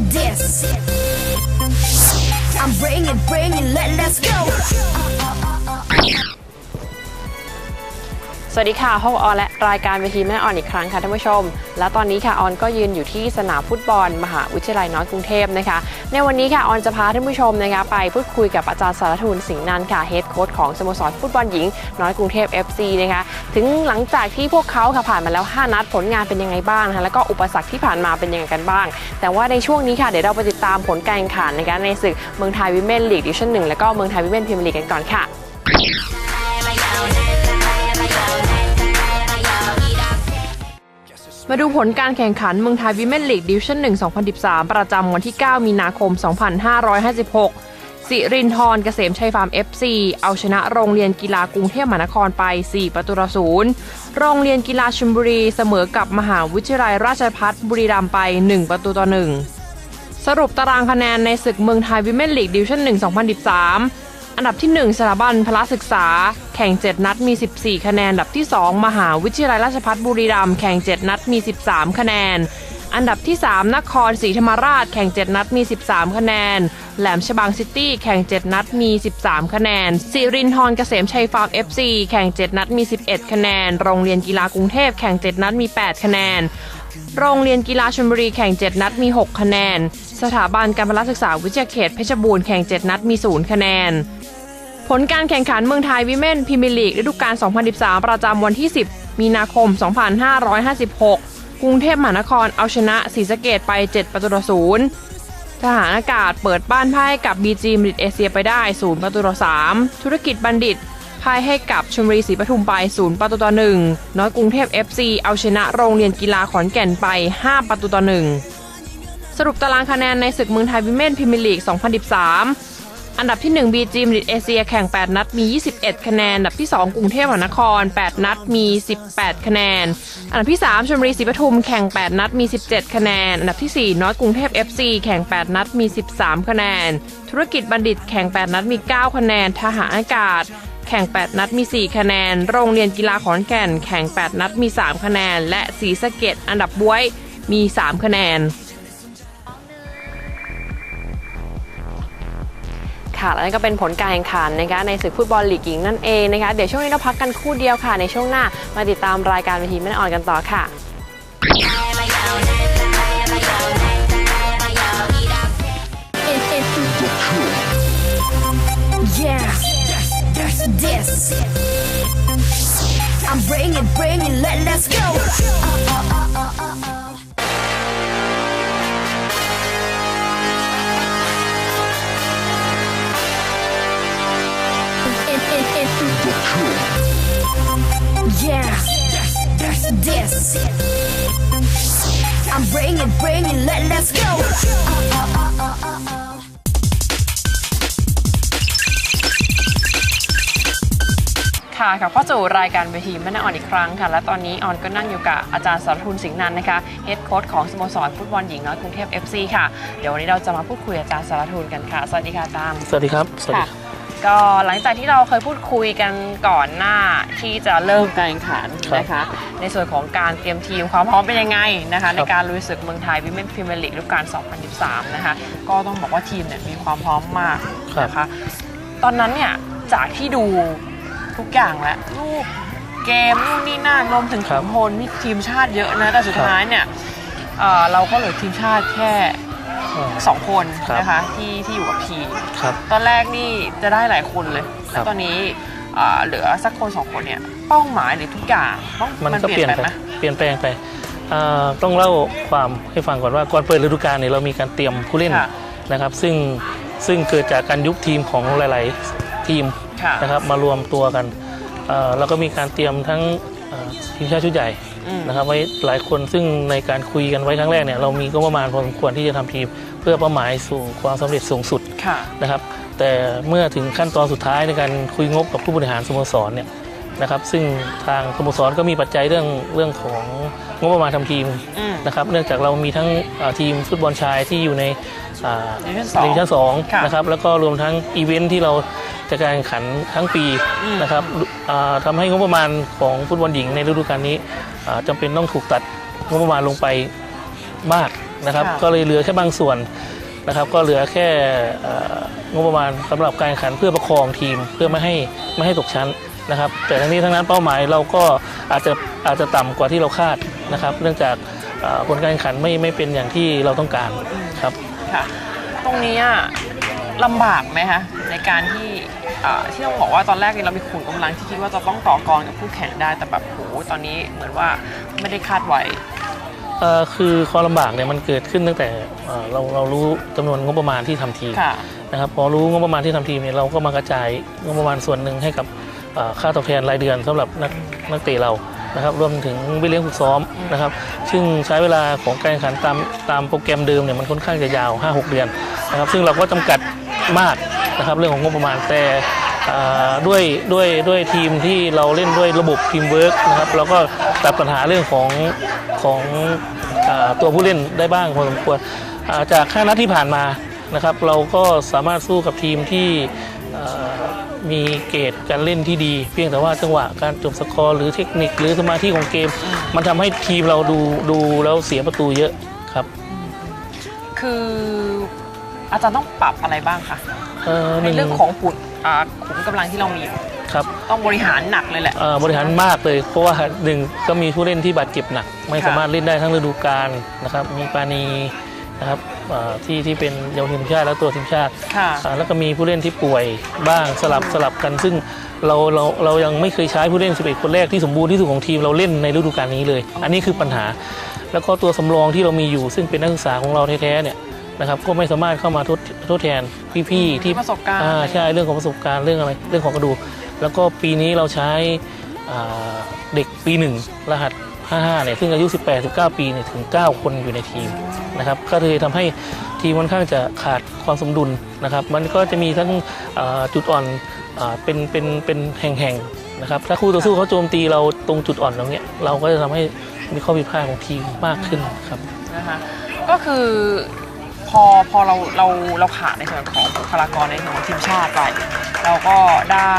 this. I'm bringing, bringing, let, let's go. สวัสดีค่ะห้องออนและรายการเวทีแม่ออนอีกครั้งค่ะท่านผู้ชม และตอนนี้ค่ะออนก็ยืนอยู่ที่สนามฟุตบอล มหาวิทยาลัยน้อยกรุงเทพนะคะ ในวันนี้ค่ะออนจะพาท่านผู้ชมนะคะไปพูดคุยกับอาจารย์สารทูลสิงห์นันค่ะเฮดโค้ชของสโมสรฟุตบอลหญิง น้อยกรุงเทพ FC นะคะถึงหลังจากที่พวกเขาค่ะผ่านมาแล้ว 5 นัดผลงานเป็นยังไงบ้างนะคะแล้วก็อุปสรรคที่ผ่านมาเป็นยังไงกันบ้าง แต่ว่าในช่วงนี้ค่ะเดี๋ยวเราไปติดตามผลการแข่งขันนะคะในศึกเมืองไทยวิเมนลีกดิวิชั่นหนึ่งแล้วก็เมืองไทยวิเมนพรีเมียร์ลีกกันก่อนค่ะ มาดูผลการแข่งขันเมืองไทยวิเมนลีกดิวชั่น1 2013 ประจำวันที่ 9 มีนาคม 2556 สิรินทร์เกษมชัยฟาร์ม FC เอาชนะโรงเรียนกีฬากรุงเทพมหานครไป 4 ประตูต่อศูนย์โรงเรียนกีฬาชลบุรีเสมอกับมหาวิทยาลัยราชภัฏบุรีรัมย์ไป 1 ประตูต่อ1สรุปตารางคะแนนในศึกเมืองไทยวิเมนลีกดิวชั่น1 2013 อันดับที่ 1 สถาบันพละศึกษา แข่ง 7 นัดมี 14 คะแนน อันดับที่ 2 มหาวิทยาลัยราชภัฏบุรีรัมย์แข่ง 7 นัดมี 13 คะแนน อันดับที่ 3 นครศรีธรรมราช แข่ง 7 นัดมี 13 คะแนน แหลมฉบังซิตี้แข่ง 7 นัดมี 13 คะแนนสิรินทร์เกษมชัยฟาร์ม FC แข่ง 7 นัดมี 11 คะแนน โรงเรียนกีฬากรุงเทพแข่ง 7 นัดมี 8 คะแนนโรงเรียนกีฬาชลบุรีแข่ง 7 นัดมี 6 คะแนน สถาบันการพละศึกษาวิทยาเขตเพชรบูรณ์แข่ง 7 นัดมี 0 คะแนน ผลการแข่งขันเมืองไทยวิเมนพรีเมียร์ลีกฤดูกาล 2013 ประจำวันที่ 10 มีนาคม 2556 กรุงเทพมหานครเอาชนะศรีสะเกดไป 7 ประตูต่อศูนย์ทหารอากาศเปิดบ้านพ่ายให้กับบีจีมริดเอเชียไปได้ 0 ประตูต่อ3ธุรกิจบัณฑิตพ่ายให้กับชมรีศรีปทุมไป 0 ประตูต่อ1น้อยกรุงเทพ FC เอาชนะโรงเรียนกีฬาขอนแก่นไป 5 ประตูต่อ1สรุปตารางคะแนนในศึกเมืองไทยวิเมนพรีเมียร์ลีก 2013 อันดับที่ 1 BG มริดเอเชียแข่ง 8 นัดมี 21 คะแนน อันดับที่ 2 กรุงเทพมหานคร 8 นัดมี 18 คะแนน อันดับที่ 3ชลบุรีศรีปทุมแข่ง 8 นัดมี 17 คะแนน อันดับที่ 4 น้อยกรุงเทพ FC แข่ง 8 นัดมี 13 คะแนน ธุรกิจบัณฑิตแข่ง 8 นัดมี 9 คะแนน ทหารอากาศ แข่ง 8 นัดมี 4 คะแนน โรงเรียนกีฬาขอนแก่น แข่ง 8 นัดมี 3 คะแนน และศรีสะเกดอันดับบวยมี 3 คะแนน ค่ะ และนั่นก็เป็นผลการแข่งขันนะคะในศึกฟุตบอลลีกหญิงนั่นเองนะคะ เดี๋ยวช่วงนี้เราพักกันคู่เดียวค่ะ ในช่วงหน้ามาติดตามรายการเวทีแม่ออนกันต่อค่ะ I'm bring it, bring it, let, let's go. Yeah, there's this. I'm bringing, bringing, let, let's go. ค่ะกลับเข้าสู่รายการเวทีแม่นออนอีกครั้งค่ะ และตอนนี้ออนก็นั่งอยู่กับอาจารย์สรทุนสิงห์นันท์นะคะเฮดโค้ชของสโมสรฟุตบอลหญิงน้อยกรุงเทพ FC ค่ะ เดี๋ยววันนี้เราจะมาพูดคุยกับอาจารย์สรทุนกันค่ะ สวัสดีค่ะอาจารย์ สวัสดีครับ สวัสดีค่ะ ก็หลังจากที่เราเคยพูดคุยกันก่อนหน้าที่จะเริ่มการแข่งขันนะคะในส่วนของการเตรียมทีมความพร้อมเป็นยังไงนะคะ ในการลุยศึกเมืองไทยวิเมนพรีเมียร์ลีกฤดูกาล 2013 นะคะ ก็ต้องบอกว่าทีมเนี่ยมีความพร้อมมากนะคะตอนนั้นเนี่ยจากที่ดูทุกอย่างแล้วรูปเกมนู่นนี่นั่นรวมถึงครัขุบนพลนี่ทีมชาติเยอะนะแต่สุดครับท้ายเนี่ยเอ่อเราก็เหลือทีมชาติแค่ อ่าสองคนครับนะคะที่ที่อยู่กับทีมครับตอนแรกนี่จะได้หลายคนเลยครัแล้วบตอนนี้เอ่อเหลือสักคนสองคนเนี่ยเป้าหมายหรือทุกอย่างต้องมันมันก็เปเปลี่ลี่ยยนนไปไปไหมเปลี่ยนแปลงไปอ่าต้องเล่าความให้ฟังก่อนว่าก่อนเปิดฤดูกาลเนี่ยเรามีการเตรียมผู้เล่นค่ะนะครับ ซึ่งซึ่งเกิดจากการยุบทีมของหลายๆทีมค่ะนะครับมารวมตัวกันเอ่อแล้วก็มีการเตรียมทั้งเอ่อทีมชาติชุดใหญ่อืม นะครับไว้หลายคนซึ่งในการคุยกันไว้ครั้งแรกเนี่ยเรามีก็ประมาณพอสมควรที่จะทำทีม เพื่อเป้าหมายสู่ความสำเร็จสูงสุดค่ะนะครับ แต่เมื่อถึงขั้นตอนสุดท้ายในการคุยงบกับผู้บริหารสโมสรเนี่ยนะครับ ซึ่งทางสโมสรก็มีปัจจัยเรื่องเรื่องของงบประมาณทำทีมอืมนะครับเนื่องจากเรามีทั้งเอ่อทีมฟุตบอลชายที่อยู่ในอ่า Division สองดิวิชั่นสองค่ะนะครับแล้วก็รวมทั้งอีเวนท์ที่เรา จะการแข่งขันทั้งปีอืมนะครับอ่าทำให้งบประมาณของฟุตบอลหญิงในฤดูกาลนี้อ่าจำเป็นต้องถูกตัดงบประมาณลงไปมากนะครับค่ะก็เลยเหลือแค่บางส่วนนะครับ ก็เหลือแค่เอ่องบประมาณสำหรับการแข่งขันเพื่อประคองทีมเพื่อไม่ให้ไม่ให้ตกชั้นนะครับ แต่ทั้งนี้ทั้งนั้นเป้าหมายเราก็อาจจะอาจจะต่ำกว่าที่เราคาดนะครับ เนื่องจากเอ่อผลการแข่งขันไม่ไม่เป็นอย่างที่เราต้องการครับค่ะตรงนี้อะลำบากไหมคะในการที่เอ่อ ที่ต้องบอกว่าตอนแรกเนี่ยเรามีขุนกำลังที่คิดว่าจะต้องต่อกรกับคู่แข่งได้แต่แบบโหตอนนี้เหมือนว่าไม่ได้คาดไว้เอ่อคือความลำบากเนี่ยมันเกิดขึ้นตั้งแต่เอ่อเราเรารู้จำนวนงบประมาณที่ทำทีมค่ะนะครับพอรู้งบประมาณที่ทำทีมเนี่ยเราก็มากระจายงบประมาณส่วนหนึ่งให้กับเอ่อค่าตอบแทนรายเดือนสำหรับนักนักเตะเรานะครับรวมถึงวิเลี้ยงฝึกซ้อมนะครับ ซึ่งใช้เวลาของการแข่งขันตามตามโปรแกรมเดิมเนี่ยมันค่อนข้างจะยาว 5-6 เดือนนะครับซึ่งเราก็จำกัดมาก นะครับเรื่องของงบประมาณแต่ด้วยด้วยด้วยทีมที่เราเล่นด้วยระบบทีมเวิร์กนะครับเราก็ตัดปัญหาเรื่องของของอตัวผู้เล่นได้บ้างพอสมควรอ่าจาก5นัดที่ผ่านมานะครับเราก็สามารถสู้กับทีมที่มีเกรดการเล่นที่ดี เพียงแต่ว่าจังหวะการจบสกอร์หรือเทคนิคหรือสมาธิของเกม มันทำให้ทีมเราดูดูแล้วเสียประตูเยอะครับ คือ อาจารย์ต้องปรับอะไรบ้างคะเอ่อหในนึ่งเรื่องของขุนอ่าขุนกำลังที่เรามีอยู่ครับต้องบริหารหนักเลยแหละเอ่อบริหารมากเลยเพราะว่าหนึ่งก็มีผู้เล่นที่บาดเจ็บหนัก ไม่ค่ะสามารถเล่นได้ทั้งฤดูกาลนะครับมีปานีนะครับเอ่อที่ที่เป็นเยาวชนทีมชาติและตัวทีมชาติค่ะอ่าแล้วก็มีผู้เล่นที่ป่วยบ้างสลับสลับกัน ซึ่งเราเราเรายังไม่เคยใช้ผู้เล่น 11 คนแรกที่สมบูรณ์ที่สุดของทีมเราเล่นในฤดูกาลนี้เลย อันนี้คือปัญหา แล้วก็ตัวสำรองที่เรามีอยู่ ซึ่งเป็นนักศึกษาของเราแท้ๆเนี่ย นะครับก็ไม่สามารถเข้ามาทดทดแทนพี่ๆที่ประสบการณ์อ่าใช่เรื่องของประสบการณ์เรื่องอะไรเรื่องของกระดูกแล้วก็ปีนี้เราใช้อ่าเด็กปีหนึ่งรหัส 55 เนี่ยซึ่งอายุ 18-19 ปีเนี่ยถึง 9 คนอยู่ในทีมนะครับก็เลยทำให้ทีมค่อนข้างจะขาดความสมดุลนะครับ มันก็จะมีทั้งอ่าจุดอ่อนอาเป็นเป็นเป็นแห่งๆนะครับถ้าคู่ต่อสู้เขาโจมตีเราตรงจุดอ่อนตรงเนี้ยเราก็จะทำให้มีข้อผิดพลาดของทีมมากขึ้นครับ นะคะก็คือพ อพอเราเราเราขาดในส่วนของบุคลากรในส่วนของทีมชาติไป เราก็ได้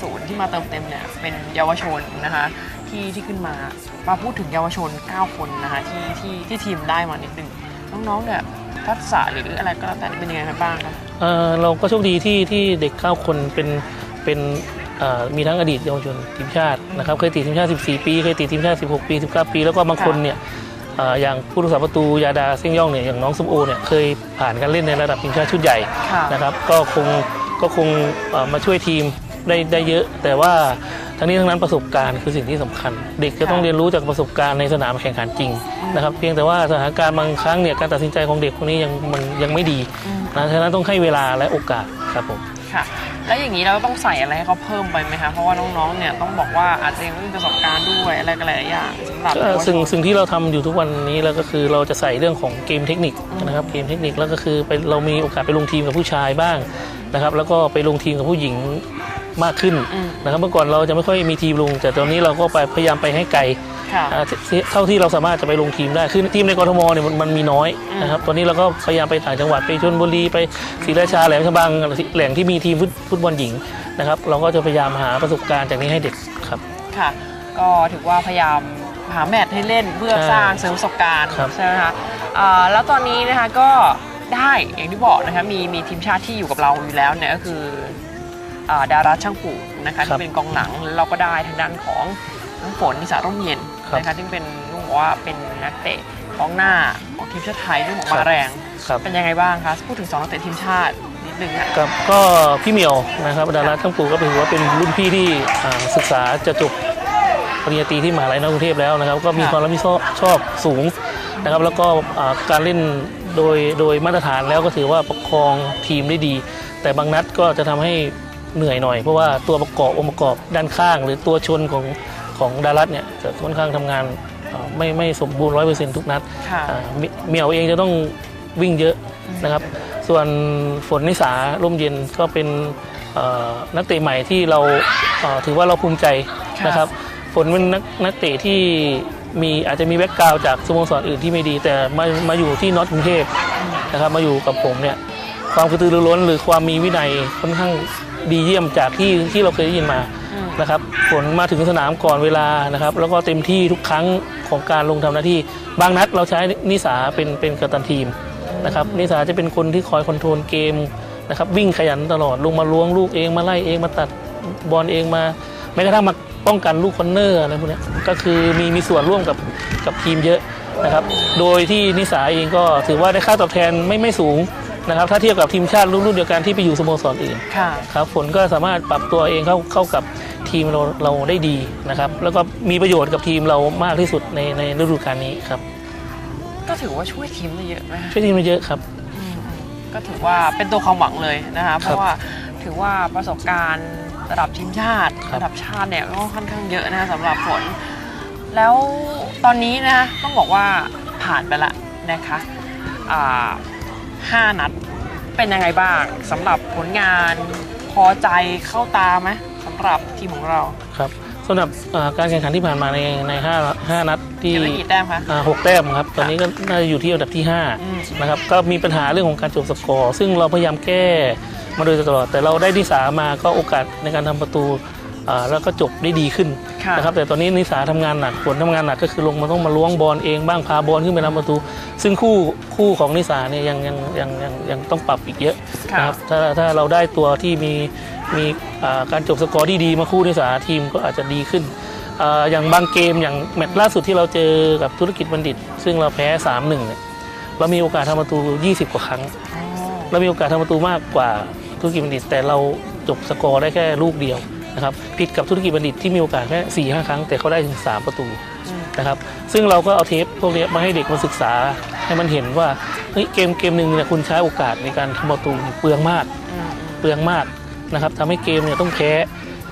ศูนย์ที่มาเติมเต็มเนี่ยเป็นเยาวชนนะคะที่ที่ขึ้นมามาพูดถึงเยาวชน 9 คนนะคะที่ที่ที่ทีมได้มานิดนึงน้องๆเนี่ยทักษะหรืออะไรก็แล้วแต่เป็นยังไงกันบ้างคะเออเราก็โชคดีที่ที่เด็ก 9 คนเป็นเป็นเอ่อมีทั้งอดีตเยาวชนทีมชาตินะครับเคยติดทีมชาติ 14 ปี เคยติดทีมชาติ 16 ปี 19 ปี แล้วก็บางคนเนี่ย อ่ออย่างผู้รักษาประตูยาดาเซี่ยงย่องเนี่ยอย่างน้องซุมโอเนี่ยเคยผ่านการเล่นในระดับทีมชาติชุดใหญ่ค่ะนะครับก็คงก็คงเอ่อมาช่วยทีมได้ได้เยอะ แต่ว่าทั้งนี้ทั้งนั้นประสบการณ์คือสิ่งที่สำคัญ เด็กจะต้องค่ะเรียนรู้จากประสบการณ์ในสนามแข่งขันจริงนะครับเพียงแต่ว่าสถานการณ์บางครั้งเนี่ยการตัดสินใจของเด็กพวกนี้ยังมันยังไม่ดีอืมนะฉะนั้นต้องให้เวลาและโอกาสครับผม ค่ะ แล้วอย่างนี้เราต้องใส่อะไรให้เขาเพิ่มไปไหมคะ เพราะว่าน้องๆ เนี่ยต้องบอกว่าอาจจะยังไม่มีประสบการณ์ด้วยอะไรกันหลายๆอย่างสำหรับก็เยาวชสิ่งนสิ่งที่เราทำอยู่ทุกวันนี้แล้วก็คือเราจะใส่เรื่องของเกมเทคนิคนะครับเกมเทคนิคแล้วก็คือไปเรามีโอกาสไปลงทีมกับผู้ชายบ้างนะครับ แล้วก็ไปลงทีมกับผู้หญิงมากขึ้นอืมนะครับเมื่อก่อนเราจะไม่ค่อยมีทีมลง แต่ตอนนี้เราก็ไปพยายามไปให้ไกลค่ะอ่าที่ เท่าที่เราสามารถจะไปลงทีมได้คือทีมในกรทมเนี่ยมันมันมีน้อยอืมนะครับตอนนี้เราก็พยายามไปต่างจังหวัดไปชลบุรีไปศรีราชาแหลมฉบังแหล่งที่มีทีมฟุตฟุตบอลหญิงนะครับ เราก็จะพยายามหาประสบการณ์จากนี้ให้เด็กครับค่ะ ก็ถือว่าพยายามหาแมตช์ให้เล่นเพื่อใช่สร้างเสริมประสบการณ์ครับใช่ไหมคะอ่าแล้วตอนนี้นะคะก็ได้อย่างที่บอกนะคะมีมีทีมชาติที่อยู่กับเราอยู่แล้วเนี่ยก็คืออ่าดาราช่างปู่นะคะที่เป็นกองหลังแล้วเราก็ได้ทางด้านของน้ำฝนนิสาร่มเย็น นะคะที่เป็นต้องบอกว่าเป็นนักเตะกองหน้าของทีมชาติไทยที่บอกมาแรง ครับ เป็นยังไงบ้างคะพูดถึงสองนักเตะทีมชาตินิดนึงอะครับก็พี่เหมียวนะครับดาราทั้งปู่ก็ถือว่าเป็นรุ่นพี่ที่อ่าศึกษาจะจบปริญญาตรีที่มหาลัยนอกกรุงเทพแล้วนะครับ ก็มีค่ะ ความรับผิดชอบชอบสูงนะครับ แล้วก็อ่าการเล่นโดยโดยมาตรฐานแล้วก็ถือว่าประคองทีมได้ดี แต่บางนัดก็จะทำให้เหนื่อยหน่อย เพราะว่าตัวประกอบองค์ประกอบด้านข้าง หรือตัวชนของ ของดารัตเนี่ยจะค่อนข้างทำงานอ่าไม่ไม่สมบูรณ์ร้อยเปอร์เซ็นต์ทุกนัดค่ะอ่ามิเหมียวเองจะต้องวิ่งเยอะนะครับ ส่วนฝนนิสาร่มเย็นก็เป็นเอ่อนักเตะใหม่ที่เราเอ่อถือว่าเราภูมิใจค่ะนะครับ ฝนเป็นนักนักเตะที่มีอาจจะมีแบ็กกราวด์จากสโมสรอื่นที่ไม่ดี แต่มามาอยู่ที่น็อตกรุงเทพนะครับมาอยู่กับผมเนี่ยความกระตือรือร้นหรือความมีวินัยค่อนข้างดีเยี่ยมจากที่ที่เราเคยได้ยินมาอืม นะครับฝนมาถึงสนามก่อนเวลานะครับ แล้วก็เต็มที่ทุกครั้งของการลงทำหน้าที่ บางนัดเราใช้นิสาเป็นเป็นกัปตันทีมนะครับนิสาจะเป็นคนที่คอยคอนโทรลเกมนะครับวิ่งขยันตลอดลงมาล้วงลูกเองมาไล่เองมาตัดบอลเองมาแม้กระทั่งมาป้องกันลูกคอนเนอร์อะไรพวกเนี้ยก็คือมีมีส่วนร่วมกับกับทีมเยอะนะครับ โดยที่นิสาเองก็ถือว่าได้ค่าตอบแทนไม่ไม่สูงนะครับ ถ้าเทียบกับทีมชาติรุ่นเดียวกันที่ไปอยู่สโมสรอื่นค่ะครับฝนก็สามารถปรับตัวเองเข้าเข้ากับ ทีมเราเราได้ดีนะครับ แล้วก็มีประโยชน์กับทีมเรามากที่สุดในในฤดูกาลนี้ครับ ก็ถือว่าช่วยทีมได้เยอะไหมคะช่วยทีมมาเยอะครับอืมก็ถือว่าเป็นตัวความหวังเลยนะคะเพครับราะว่าถือว่าประสบการณ์ระดับทีมชาติครับระดับชาติเนี่ยก็ค่อนข้างเยอะนะคะสำหรับฝน แล้วตอนนี้นะคะต้องบอกว่าผ่านไปละนะคะอ่าห้านัดเป็นยังไงบ้างสำหรับผลงานพอใจเข้าตาไหมสำห รับทีมของเรา ครับสำหรับอ่าการแข่งขันที่ผ่านมาในในห้าห้านัดที่เก็บได้กี่แต้มคะอ่าหกแต้มครับ ตอนนี้ก็น่าจะอยู่ที่อันดับที่อืม5นะครับ ก็มีปัญหาเรื่องของการจบสกอร์ ซึ่งเราพยายามแก้มาโดยตลอด แต่เราได้ที่สามาก็โอกาสในการทำประตูอ่าแล้วก็จบได้ดีขึ้นค่ะนะครับแต่ตอนนี้นิสาทำงานหนักฝนทำงานหนักก็คือลงมาต้องมาล้วงบอลเองบ้างพาบอลขึ้นไปทำประตู ซึ่งคู่คู่ของนิสาเนี่ยยังยังยังยังยังต้องปรับอีกเยอะค่ะนะครับถ้าถ้าเราได้ตัวที่มี มีอ่าการจบสกอร์ที่ดีมาคู่นิสาทีมก็อาจจะดีขึ้นอ่าอย่างบางเกมอย่างแมตช์ล่าสุดที่เราเจอกับธุรกิจบัณฑิต ซึ่งเราแพ้ 3-1เนี่ยเรามีโอกาสทำประตู 20 กว่าครั้งอ๋อเรามีโอกาสทำประตูมากกว่าธุรกิจบัณฑิต แต่เราจบสกอร์ได้แค่ลูกเดียวนะครับผิดกับธุรกิจบัณฑิตที่มีโอกาสแค่4ี่ห้าครั้ง แต่เขาได้ถึง 3 ประตูอืมนะครับซึ่งเราก็เอาเทปพวกเนี้ยมาให้เด็กมาศึกษาให้มันเห็นว่าเฮ้ยเกมเกมหนึ่งเนี่ยคุณใช้โอกาสในการทำประตูเปลืองมากอืมเปลืองมาก นะครับทำให้เกมเนี่ยต้องแพ้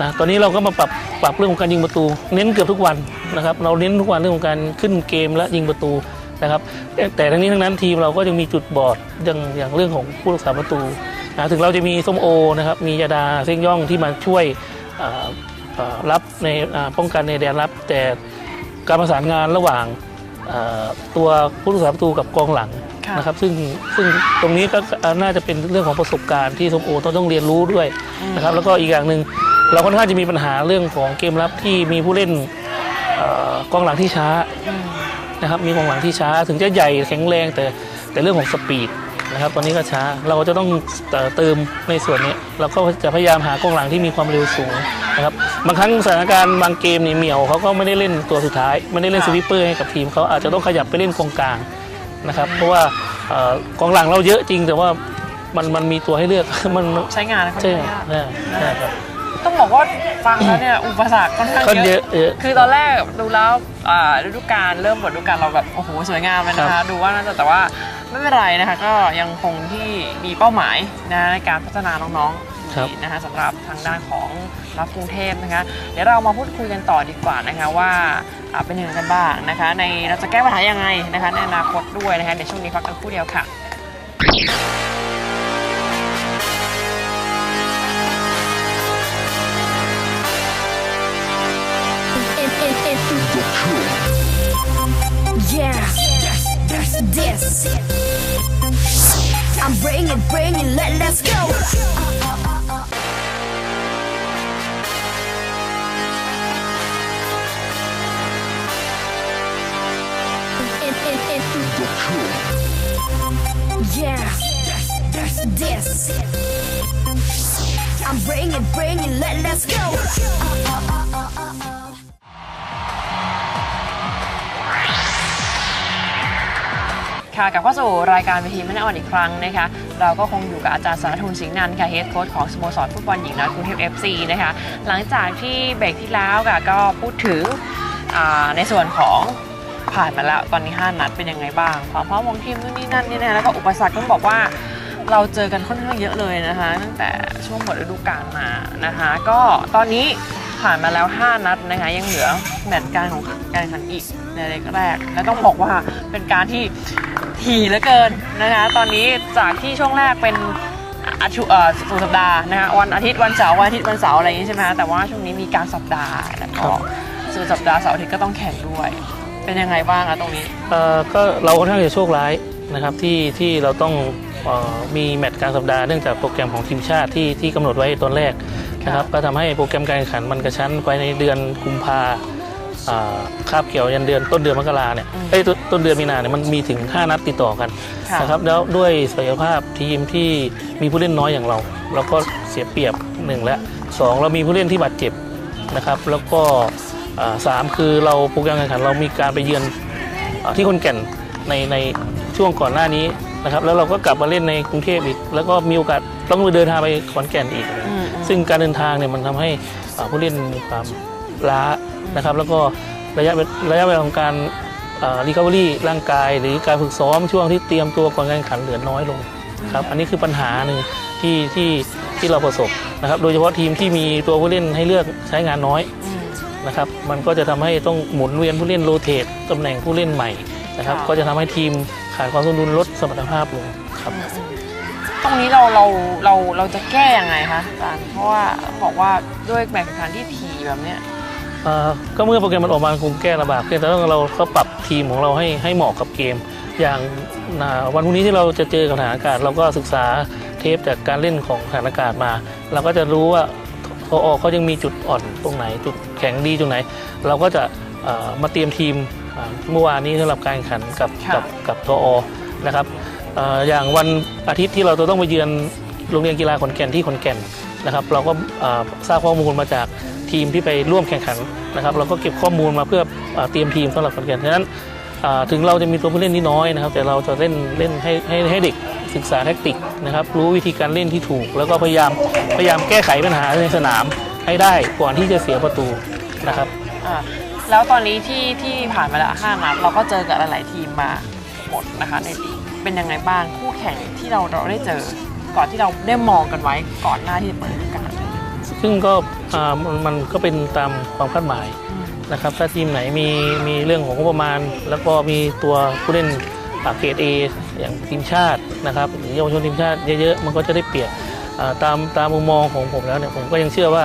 นะตอนนี้เราก็มาปรับปรับเรื่องของการยิงประตู เน้นเกือบทุกวันนะครับ เราเน้นทุกวันเรื่องของการขึ้นเกมและยิงประตูนะครับ แต่ทั้งนี้ทั้งนั้นทีมเราก็ยังมีจุดบอดอย่างอย่างเรื่องของผู้รักษาประตูนะถึงเราจะมีส้มโอนะครับมียาดาเส้งย่องที่มาช่วยรับในป้องกันในแดนรับ แต่การประสานงานระหว่างตัวผู้รักษาประตูกับกองหลัง นะครับซึ่งซึ่งตรงนี้ก็น่าจะเป็นเรื่องของประสบการณ์ที่ส้มโอต้องต้องเรียนรู้ด้วยนะครับแล้วก็อีกอย่างหนึ่งเราค่อนข้างจะมีปัญหาเรื่องของเกมรับที่มีผู้เล่นเอ่อกองหลังที่ช้าอืมนะครับมีกองหลังที่ช้าถึงจะใหญ่แข็งแรงแต่แต่เรื่องของสปีดนะครับตอนนี้ก็ช้าเราจะต้องเอ่อเติมในส่วนนี้เราก็จะพยายามหากองหลังที่มีความเร็วสูงนะครับบางครั้งสถานการณ์บางเกมนี่เหมียวเขาก็ไม่ได้เล่นตัวสุดท้าย ไม่ได้เล่นสวิปเปอร์ให้กับทีมเขาอาจจะต้องขยับไปเล่นกองกลาง นะครับ เพราะว่าเอ่อกองหลังเราเยอะจริงแต่ว่ามันมันมีตัวให้เลือกมันใช้งานค่อนใช่ข้างยากใช่ใช่ครับต้องบอกว่าฟังแล้วเนี่ยอุปสรรคค่อนข้างคนเยเยอะอะเยอะ คือตอนแรกดูแล้วอ่าฤดูกาลเริ่มเปิดฤดูกาลเราแบบโอ้โหสวยงามเลยนะครัคะบดูว่าน่าจะแต่ว่าไม่เป็นไรนะคะ ก็ยังคงที่มีเป้าหมายนะในการพัฒนาน้องๆครับดีนะคะสำหรับทางด้านของรับกรุงเทพนะคะ เดี๋ยวเรามาพูดคุยกันต่อดีกว่านะคะว่าอ่า เป็นยังไงกันบ้างนะคะ ในเราจะแก้ปัญหายังไงนะคะในอนาคตด้วยนะคะเดี๋ยวช่วงนี้พักกันครู่เดียวค่ะ I'm bringing, bringing, let, let's go. Yeah, this. I'm bringing, bringing, let, let's go. ค่ะกับเข้าสู่รายการเวทีไม่นอ่อนอีกครั้งนะคะ เราก็คงอยู่กับอาจารย์สารทุนสิงห์นันค่ะเฮดโค้ชของสโมสรฟุตบอลหญิงน้อยกรุงเทพ FC นะคะ หลังจากที่เบรกที่แล้วค่ะก็พูดถึงในส่วนของ ผ่านมาแล้วตอนนี้ 5 นัดเป็นยังไงบ้างความพร้อมของทีมนู่นนี่นั่นนี่นะแล้วก็อุปสรรคต้องบอกว่าเราเจอกันค่อนข้างเยอะเลยนะคะตั้งแต่ช่วงหมดฤดูกาลมานะคะ ก็ตอนนี้ผ่านมาแล้ว 5 นัดนะคะ ยังเหลือแมตช์การของการแข่งขันอีกในเล็กแรก และต้องบอกว่าเป็นการที่ถี่เหลือเกินนะคะ ตอนนี้จากที่ช่วงแรกเป็นอาทิตย์เอ่อสุดสัปดาห์นะคะวันอาทิตย์วันเสาร์วันอาทิตย์วันเสาร์อะไรอย่างนี้ใช่ไหมคะแต่ว่าช่วงนี้มีการสัปดาห์แล้วก็สุดสัปดาห์เสาร์อาทิตย์ก็ต้องแข่งด้วย เป็นยังไงบ้างอะตรงนี้ เอ่อก็เราค่อนข้างจะโชคร้ายนะครับที่ที่เราต้องเออมีแมตช์กลารสัปดาห์เนื่องจากโปรแกรมของทีมชาติที่ที่กำหนดไว้ตอนแรกนะครับก็ทำให้โปรแกรมการแข่งขันมันกระชั้นไปในเดือนกุมภาอ่าคาบเกี่ยวยันเดือนต้นเดือนมกราเนี่ยเอ้ยต้นต้นเดือนมีนาเนี่ยมันมีถึง 5 นัดติดต่อกันค่ะ นะครับแล้วด้วยศักยภาพทีมที่มีผู้เล่นน้อยอย่างเราเราก็เสียเปรียบหนึ่งและสองเรามีผู้เล่นที่บาดเจ็บนะครับแล้วก็อ่า สามคือเราโปรแกรมการแข่งขันเรามีการไปเยือนอ่าที่คนแก่นในในช่วงก่อนหน้านี้นะครับแล้วเราก็กลับมาเล่นในกรุงเทพอีก แล้วก็มีโอกาสต้องเดินทางไปขอนแก่นอีกอืมอืมซึ่งการเดินทางเนี่ยมันทำให้อ่าผู้เล่นมีความล้านะครับ แล้วก็ระยะเวระยะเวลาของการรีคา v ว r y ร่างกาย หรือการฝึกซ้อมช่วงที่เตรียมตัวก่อนการแข่งขันเหลือน้อยลงครับอันนี้คือปัญหาหนึ่งที่ที่ที่เราประสบนะครับ โดยเฉพาะทีมที่มีตัวผู้เล่นให้เลือกใช้งานน้อยอืม นะครับ มันก็จะทำให้ต้องหมุนเวียนผู้เล่นโรเตทตำแหน่งผู้เล่นใหม่นะครับค่ะก็จะทำให้ทีมขาดความสมดุลลดสมรรถภาพลงครับตรงนี้เราเราเราเราจะแก้ยังไงคะอาจารย์เพราะว่าบอกว่าด้วยแบ่งแข่งขันที่ถี่แบบเนี้ยเอ่อก็เมื่อโปรแกรมมันออกมาคงแก้ลำบากเพียงแต่ว่าเราก็ปรับทีมของเราให้ให้เหมาะกับเกม อย่างอ่าวันพรุ่งนี้ที่เราจะเจอกับสถานอากาศเราก็ศึกษาเทปจากการเล่นของสถานอากาศมา เราก็จะรู้ว่า ทอเขายังมีจุดอ่อนตรงไหน จุดแข็งดีตรงไหน เราก็จะเอ่อมาเตรียมทีมอ่าเมื่อวานนี้สำหรับการแข่งขันกับค่ะกับกับทอนะครับเอ่ออย่างวันอาทิตย์ที่เราจะต้องไปเยือนโรงเรียนกีฬาขอนแก่นที่ขอนแก่นนะครับ เราก็เอ่อทราบข้อมูลมาจากทีมที่ไปร่วมแข่งขันนะครับ เราก็เก็บข้อมูลมาเพื่อเอ่อเตรียมทีมสำหรับขอนแก่นฉะนั้นอ่าถึงเราจะมีตัวผู้เล่นที่น้อยนะครับ แต่เราจะเล่นเล่นให้ให้ให้เด็ก ศึกษาแทคติกนะครับ รู้วิธีการเล่นที่ถูก แล้วก็พยายามพยายามแก้ไขปัญหาในสนามให้ได้ก่อนที่จะเสียประตูนะครับอ่าแล้วตอนนี้ที่ที่ผ่านมาแล้วห้านัดเราก็เจอกับหลายๆทีมมาหมดนะคะในลีกเป็นยังไงบ้างคู่แข่งที่เราเราได้เจอก่อนที่เราได้มองกันไว้ก่อนหน้าที่จะเปิดฤดูกาลซึ่งก็อ่ามันมันก็เป็นตามความคาดหมายนะครับถ้าทีมไหนมีมีเรื่องของงบประมาณ แล้วก็มีตัวผู้เล่นอ่าเกรดเออย่างทีมชาตินะครับหรือเยาวชนทีมชาติเยอะๆมันก็จะได้เปรียบตามตามมุมมองของผมแล้วเนี่ยผมก็ยังเชื่อว่า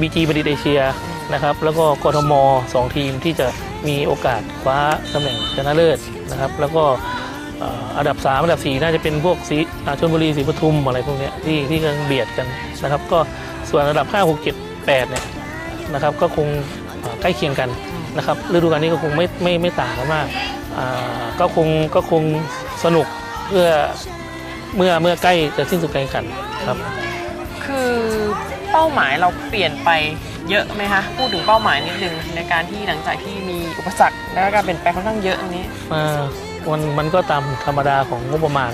บีจีบริเอเชียนะครับแล้วก็กทมสองทีมที่จะมีโอกาสคว้าตำแหน่งชนะเลิศนะครับแล้วก็อันดับ 3 อันดับ 4 น่าจะเป็นพวกสีอาชลบุรีศรีปทุมอะไรพวกนี้ที่ที่กำลังเบียดกันนะครับก็ส่วนอันดับ 5 6 7 8เนี่ยนะครับก็คงใกล้เคียงกันนะครับฤดูกาลนี้ก็คงไม่ไม่ไม่ต่างกันมาก ก็คงก็คงสนุกเพื่อเมื่อเมื่อใกล้จะสิ้นสุดการแข่งขันครับ คือเป้าหมายเราเปลี่ยนไปเยอะไหมคะพูดถึงเป้าหมายนิดนึงในการที่หลังจากที่มีอุปสรรคและการเปลี่ยนแปลงค่อนข้างเยอะอันนี้อ่ามันมันก็ตามธรรมดาของงบประมาณ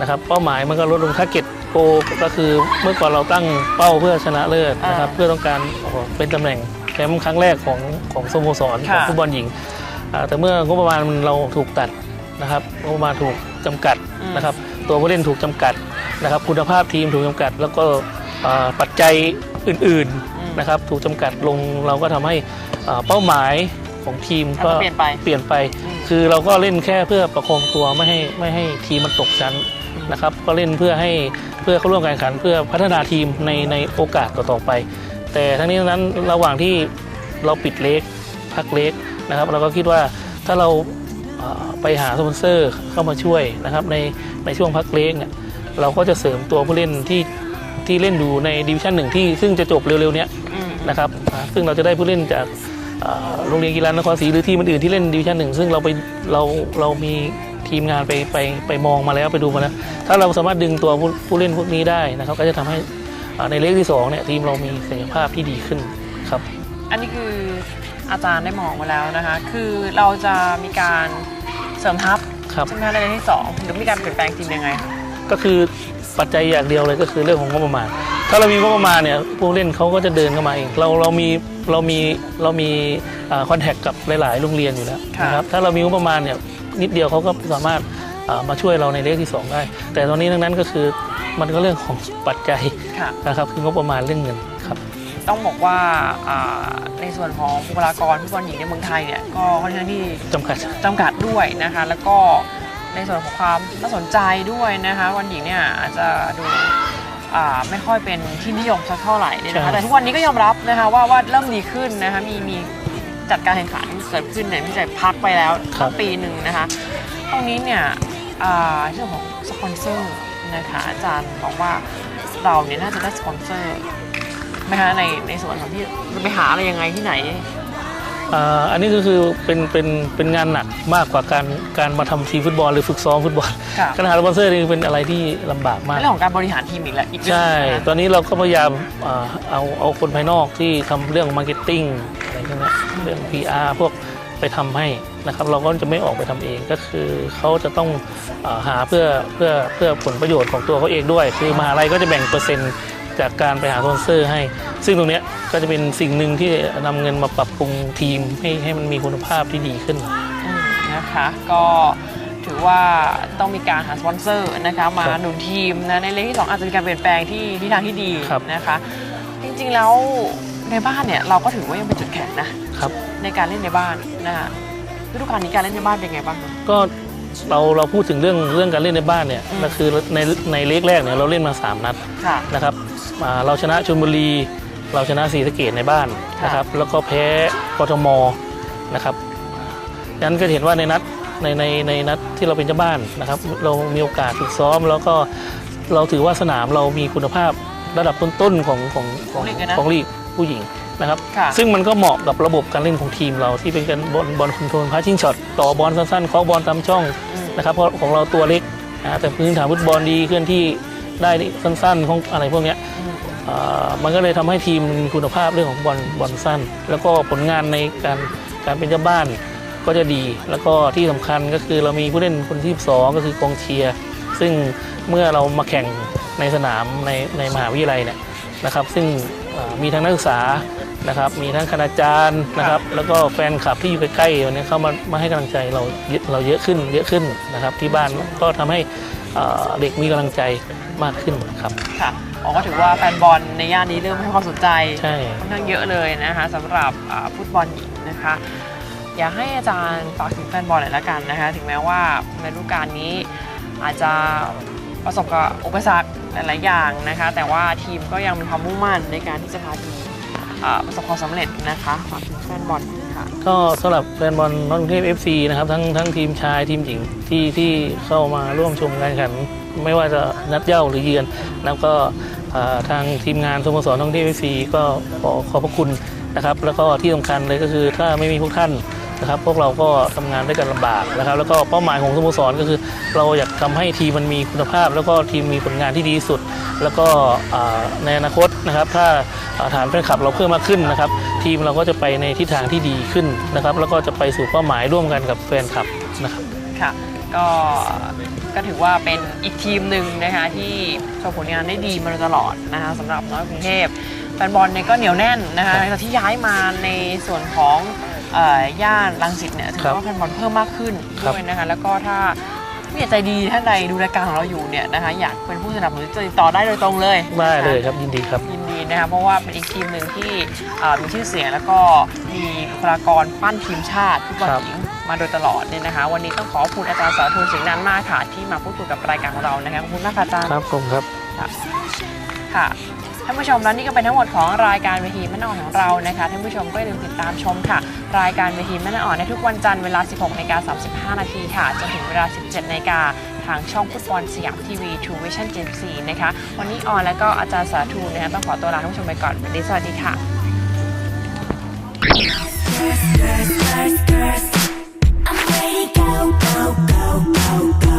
นะครับ เป้าหมายมันก็ลดลงถ้าเก็ตโกก็คือเมื่อก่อนเราตั้งเป้าเพื่อชนะเลิศนะครับอ่าเพื่อต้องการโอ้โหเป็นตำแหน่งแชมป์ครั้งแรกของของสโมสรของค่ะฟุตบอลหญิงอ่า แต่เมื่องบประมาณเราถูกตัดนะครับงบประมาณถูกจำกัดนะครับ ตัวผู้เล่นถูกจำกัดนะครับ คุณภาพทีมถูกจำกัด แล้วก็อ่าปัจจัยอื่นๆนะครับ ถูกจำกัดลงเราก็ทำให้อ่าเป้าหมายของทีมก็เปลี่ยนไปเปลี่ยนไปอืมคือเราก็เล่นแค่เพื่อประคองตัวไม่ให้ไม่ให้ทีมมันตกชั้นนะครับก็เล่นเพื่อให้เพื่อเข้าร่วมการแข่งขัน เพื่อพัฒนาทีมในในโอกาสต่อๆไป แต่ทั้งนี้ทั้งนั้นระหว่างที่เราปิดเล็กพักเล็ก นะครับ เราก็คิดว่าถ้าเราไปหาสปอนเซอร์เข้ามาช่วยนะครับในในช่วงพักเล็กเนี่ยเราก็จะเสริมตัวผู้เล่นที่ที่เล่นอยู่ในดิวิชั่นหนึ่งที่ซึ่งจะจบเร็วๆเนี้ยนะครับซึ่งเราจะได้ผู้เล่นจากโรงเรียนกีฬานครศรีหรือทีมอื่นที่เล่นดิวิชั่นหนึ่งซึ่งเราไปเราเรามีทีมงานไปไปไปมองมาแล้วไปดูมาแล้วถ้าเราสามารถดึงตัวผู้ผู้เล่นพวกนี้ได้นะครับ ก็จะทำให้ในเลขที่สองเนี่ยทีมเรามีศักยภาพที่ดีขึ้นครับ อันนี้คือ อาจารย์ได้มองมาแล้วนะคะ คือเราจะมีการเสริมทัพครับ ใช่ไหมคะในเรื่องที่สองหรือมีการเปลี่ยนแปลงทีมยังไงคะก็คือปัจจัยอย่างเดียวเลยก็คือเรื่องของงบประมาณ ถ้าเรามีงบประมาณเนี่ยผู้เล่นเขาก็จะเดินเข้ามาเอง เราเรามีเรามีเรามีคอนแทคกับหลาย ๆ โรงเรียนอยู่แล้วนะครับ ถ้าเรามีงบประมาณเนี่ยนิดเดียวเขาก็สามารถอ่ามาช่วยเราในเลขที่สองได้ แต่ตอนนี้ทั้งนั้นก็คือมันก็เรื่องของปัจจัยค่ะ นะครับคืองบประมาณเรื่องเงินครับ ต้องบอกว่าอ่าในส่วนของบุคลากรฟุตบอลหญิงในเมืองไทยเนี่ยก็ค่อนข้างที่จำกัดจำกัดด้วยนะคะ แล้วก็ในส่วนของความน่าสนใจด้วยนะคะวันหญิงเนี่ยอาจจะดูอ่าไม่ค่อยเป็นที่นิยมสักเท่าไหร่เนี่ยนะคะใช่แต่ทุกวันนี้ก็ยอมรับนะคะว่าว่าเริ่มดีขึ้นนะคะมีมีจัดการแข่งขันเกิดขึ้นเนี่ยที่จะพักไปแล้วทั้งปีหนึ่งนะคะ ตรงนี้เนี่ยอ่าเรื่องของสปอนเซอร์นะคะอาจารย์บอกว่าเราเนี่ยน่าจะได้สปอนเซอร์ ไหมคะในในส่วนของที่ไปหาอะไรยังไงที่ไหนอ่าอันนี้ก็คือเป็นเป็นเป็นงานหนักมากกว่าการการมาทำทีมฟุตบอลหรือฝึกซ้อมฟุตบอลค่ะการหาสปอนเซอร์นี่เป็นอะไรที่ลำบากมากเรื่องของการบริหารทีมอีกแล้วอีกเรื่องใช่หนึ่งนะคะตอนนี้เราก็พยายามอ่าเอาเอาคนภายนอกที่ทำเรื่องมาร์เก็ตติ้งอะไรพวกเนี้ยเรื่อง PR พวกไปทำให้นะครับ เราก็จะไม่ออกไปทำเองก็คือเขาจะต้องอาหาเพื่อเพื่อเพื่อผลประโยชน์ของตัวเขาเองด้วย คือมหาลัยก็จะแบ่งเปอร์เซ็นต์ จากการไปหาสปอนเซอร์ให้ ซึ่งตรงเนี้ยก็จะเป็นสิ่งหนึ่งที่นำเงินมาปรับปรุงทีมให้ให้มันมีคุณภาพที่ดีขึ้นอืมนะคะก็ถือว่าต้องมีการหาสปอนเซอร์นะคะมาครับหนุนทีมนะในเลขที่ 2 อาจจะมีการเปลี่ยนแปลงที่ที่ทางที่ดีครับนะคะจริงๆแล้วในบ้านเนี่ยเราก็ถือว่ายังเป็นจุดแข็งนะครับในการเล่นในบ้านนะคะฤดูกาลนี้การเล่นในบ้านเป็นไงบ้างคะก็เราเราพูดถึงเรื่องเรื่องการเล่นในบ้านเนี่ยอืมก็คือในในเลกแรกเนี่ยเราเล่นมา 3 นัดค่ะนะครับอ่า เราชนะชลบุรี เราชนะศรีสะเกดในบ้านค่ะนะครับ แล้วก็แพ้กทมนะครับดังนั้นก็เห็นว่าในนัดในในในนัดที่เราเป็นเจ้าบ้านนะครับ เรามีโอกาสฝึกซ้อม แล้วก็เราถือว่าสนามเรามีคุณภาพระดับต้นๆของของของลีกเลยนะของลีกผู้หญิงนะครับค่ะซึ่งมันก็เหมาะกับระบบการเล่นของทีมเราที่เป็นการบอลบอลคอนโทรลพาชิ่งช็อตต่อบอลสั้นๆเคาะบอลตามช่องอืมนะครับเพราะของเราตัวเล็กนะแต่พื้นฐานฟุตบอลดีเคลื่อนที่ ได้สั้นๆของอะไรพวกนี้มันก็เลยทำให้ทีมคุณภาพเรื่องของบอลบอลสั้น แล้วก็ผลงานในการการเป็นเจ้าบ้านก็จะดี แล้วก็ที่สำคัญก็คือเรามีผู้เล่นคนที่สองก็คือกองเชียร์ซึ่งเมื่อเรามาแข่งในสนามในในมหาวิทยาลัยเนี่ยนะครับ ซึ่งมีทั้งนักศึกษานะครับมีทั้งคณาจารย์นะครับ แล้วก็แฟนคลับที่อยู่ใกล้ๆวันนี้เข้ามามาให้กำลังใจเราเราเยอะขึ้นเยอะขึ้นนะครับที่บ้านก็ทำให้ เด็กมีกำลังใจมากขึ้นครับค่ะอ๋อก็ถือว่าแฟนบอลในย่านนี้เริ่มให้ความสนใจใช่ค่อนข้างเยอะเลยนะคะสำหรับอ่าฟุตบอลหญิงนะคะ อยากให้อาจารย์ฝากถึงแฟนบอลหน่อยละกันนะคะ ถึงแม้ว่าในฤดูกาลนี้อาจจะประสบกับอุปสรรคหลาย ๆ อย่างนะคะ แต่ว่าทีมก็ยังมีความมุ่งมั่นในการที่จะพาทีมอ่าประสบความสำเร็จนะคะฝากถึงแฟนบอล ค่ะ ก็สำหรับแฟนบอลนอตกรุงเทพ FC นะครับทั้งทั้งทีมชายทีมหญิงที่ที่เข้ามาร่วมชมการแข่งขัน ไม่ว่าจะนัดเย้าหรือเยือนแล้วก็อ่าทางทีมงานสโมสรนอตกรุงเทพ FC ก็ขอขอบพระคุณนะครับ แล้วก็ที่สำคัญเลยก็คือถ้าไม่มีพวกท่าน นะครับพวกเราก็ทำงานด้วยกันลำบากนะครับ แล้วก็เป้าหมายของสโมสรก็คือ เราอยากทำให้ทีมมันมีคุณภาพ แล้วก็ทีมมีผลงานที่ดีที่สุด แล้วก็อ่าในอนาคตนะครับ ถ้าอ่าฐานแฟนคลับเราเพิ่มมากขึ้นนะครับ ทีมเราก็จะไปในทิศทางที่ดีขึ้นนะครับ แล้วก็จะไปสู่เป้าหมายร่วมกันกับแฟนคลับนะครับค่ะก็ก็ถือว่าเป็นอีกทีมหนึ่งนะคะที่โชว์ผลงานได้ดีมาโดยตลอดนะคะสำหรับน้อยกรุงเทพแฟนบอลเนี่ยก็เหนียวแน่นนะคะหลังจากที่ย้ายมาในส่วนของเอ่อ ย่านรังสิตเนี่ยถือครับว่าแฟนบอลเพิ่มมากขึ้นครับด้วยนะคะแล้วก็ถ้าผู้ใหญ่ใจดีท่านใดดูรายการของเราอยู่เนี่ยนะคะอยากเป็นผู้สนับสนุนจะติดต่อได้โดยตรงเลยได้เลยครับยินดีครับยินดีนะคะเพราะว่าเป็นอีกทีมหนึ่งที่อ่ามีชื่อเสียงแล้วก็มีบุคลากรปั้นทีมชาติฟุตบอลครับหญิงมาโดยตลอดเนี่ยนะคะ วันนี้ต้องขอขอบคุณอาจารย์สาธุสิงห์นันมากค่ะที่มาพูดคุยกับรายการของเรานะคะขอบคุณมากค่ะอาจารย์ครับผมครับค่ะ ท่านผู้ชมแล้วนี่ก็เป็นทั้งหมดของรายการเวทีแม่นอ่อนของเรานะคะท่านผู้ชมก็อย่าลืมติดตามชมค่ะ รายการเวทีแม่นอ่อนในทุกวันจันทร์เวลา 16นาฬิกา35 นาทีค่ะจนถึงเวลา 17นาฬิกาทางช่องฟุตบอลสยามทีวี True Vision 74นะคะวันนี้ออนและก็อาจารย์สาธุนะคะต้องขอตัวลาท่านผู้ชมไปก่อนวันนี้สวัสดีค่ะ I'm ready go go go go go